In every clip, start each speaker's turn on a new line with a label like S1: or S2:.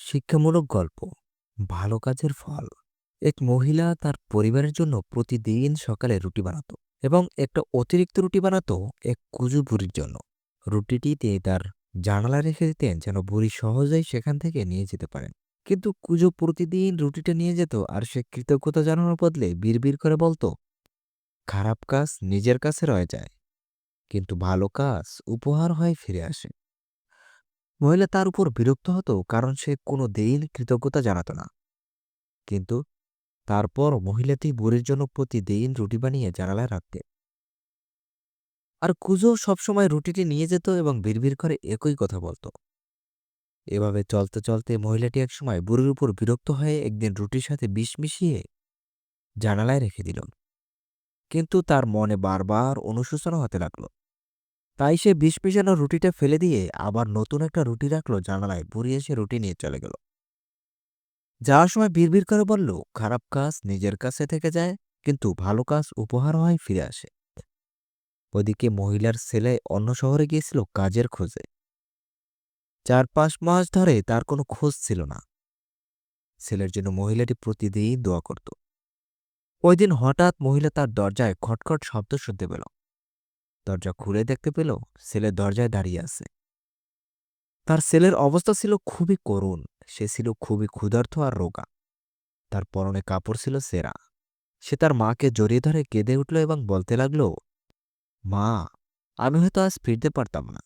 S1: শিক্ষামূলক গল্প, ভালো কাজের ফল। এক মহিলা তার পরিবারের জন্য প্রতিদিন সকালে রুটি বানাতো এবং একটা অতিরিক্ত রুটি বানাতো এক কুজু বুড়ির জন্য। রুটিটি তিনি তার জানালা রেখে দিতেন যেন বুড়ি সহজেই সেখান থেকে নিয়ে যেতে পারেন। কিন্তু কুজো প্রতিদিন রুটিটা নিয়ে যেত আর সে কৃতজ্ঞতা জানানোর বদলে বিড়বিড় করে বলতো, খারাপ কাজ নিজের কাছে রয়ে যায়, কিন্তু ভালো কাজ উপহার হয়ে ফিরে আসে। মহিলা তার উপর বিরক্ত হতো কারণ সে কোনো দিন কৃতজ্ঞতা জানাত না। কিন্তু তারপর মহিলাটি বুড়ির জন্য প্রতি প্রতিদিন রুটি বানিয়ে জানালায় রাখতে। আর কুজো সবসময় রুটিটি নিয়ে যেত এবং বিড়বিড় করে একই কথা বলতো। এভাবে চলতে চলতে মহিলাটি একসময় বুড়ির উপর বিরক্ত হয়ে একদিন রুটির সাথে বিষ মিশিয়ে জানালায় রেখে দিল। কিন্তু তার মনে বারবার অনুশোচনা হতে লাগল। তাই সে বিষ মিশানো রুটিটা ফেলে দিয়ে আবার নতুন একটা রুটি রাখল জানালায় বুড়ি এসে রুটি নিয়ে চলে গেল। যাওয়ার সময় বিড়বিড় করে বলল, খারাপ কাজ নিজের কাছে থেকে যায়, কিন্তু ভালো কাজ উপহার হয় ফিরে আসে। ওদিকে মহিলার ছেলে অন্য শহরে গিয়েছিল কাজের খোঁজে। চার পাঁচ মাস ধরে তার কোনো খোঁজ ছিল না। ছেলের জন্য মহিলাটি প্রতিদিন দোয়া করত। ওই দিন হঠাৎ মহিলা তার দরজায় খটখট শব্দ শুনতে পেল। দরজা খুলে দেখতে পেল ছেলে দরজায় দাঁড়িয়ে আছে। তার ছেলের অবস্থা ছিল খুবই করুণ, সে ছিল খুবই ক্ষুধার্ত আর রোগা। তার পরনে কাপড় ছিল সেরা। সে তার মাকে জড়িয়ে ধরে কেঁদে উঠল এবং বলতে লাগল, মা, আমি হয়তো আজ ফিরতে পারতাম না।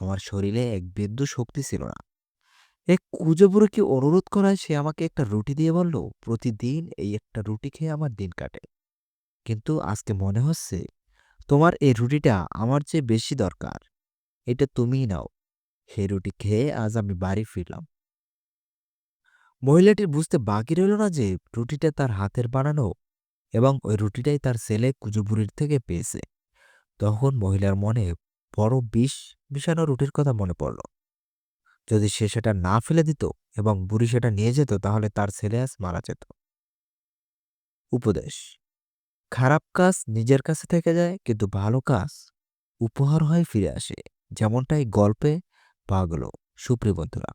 S1: আমার শরীরে এক বিন্দু শক্তি ছিল না। এক কুজবুড়োকে অনুরোধ করায় সে আমাকে একটা রুটি দিয়ে বলল, প্রতিদিন এই একটা রুটি খেয়ে আমার দিন কাটে। কিন্তু আজকে মনে হচ্ছে তোমার এই রুটিটা আমার চেয়ে বেশি দরকার। এটা তুমিই নাও। সেই রুটি খেয়ে আজ আমি বাড়ি ফিরলাম। মহিলাটির বুঝতে বাকি রইল না যে রুটিটা তার হাতের বানানো এবং ওই রুটিটাই তার ছেলে কুজুবুরির থেকে পেয়েছে। তখন মহিলার মনে বড় বিষ মিশানো রুটির কথা মনে পড়ল। যদি সে সেটা না ফেলে দিত এবং বুড়ি সেটা নিয়ে যেত তাহলে তার ছেলে আজ মারা যেত। উপদেশ। খারাপ কাজ নিজের কাছে থেকে যায়, কিন্তু ভালো কাজ উপহার হয়ে ফিরে আসে। যেমনটাই গল্পে পাগল গেল সুপ্রিয় বন্ধুরা।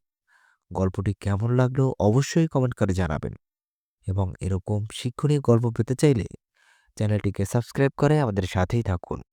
S1: গল্পটি কেমন লাগল অবশ্যই কমেন্ট করে জানাবেন। এবং এরকম শিক্ষণীয় গল্প পেতে চাইলে চ্যানেলটিকে সাবস্ক্রাইব করে আমাদের সাথেই থাকুন।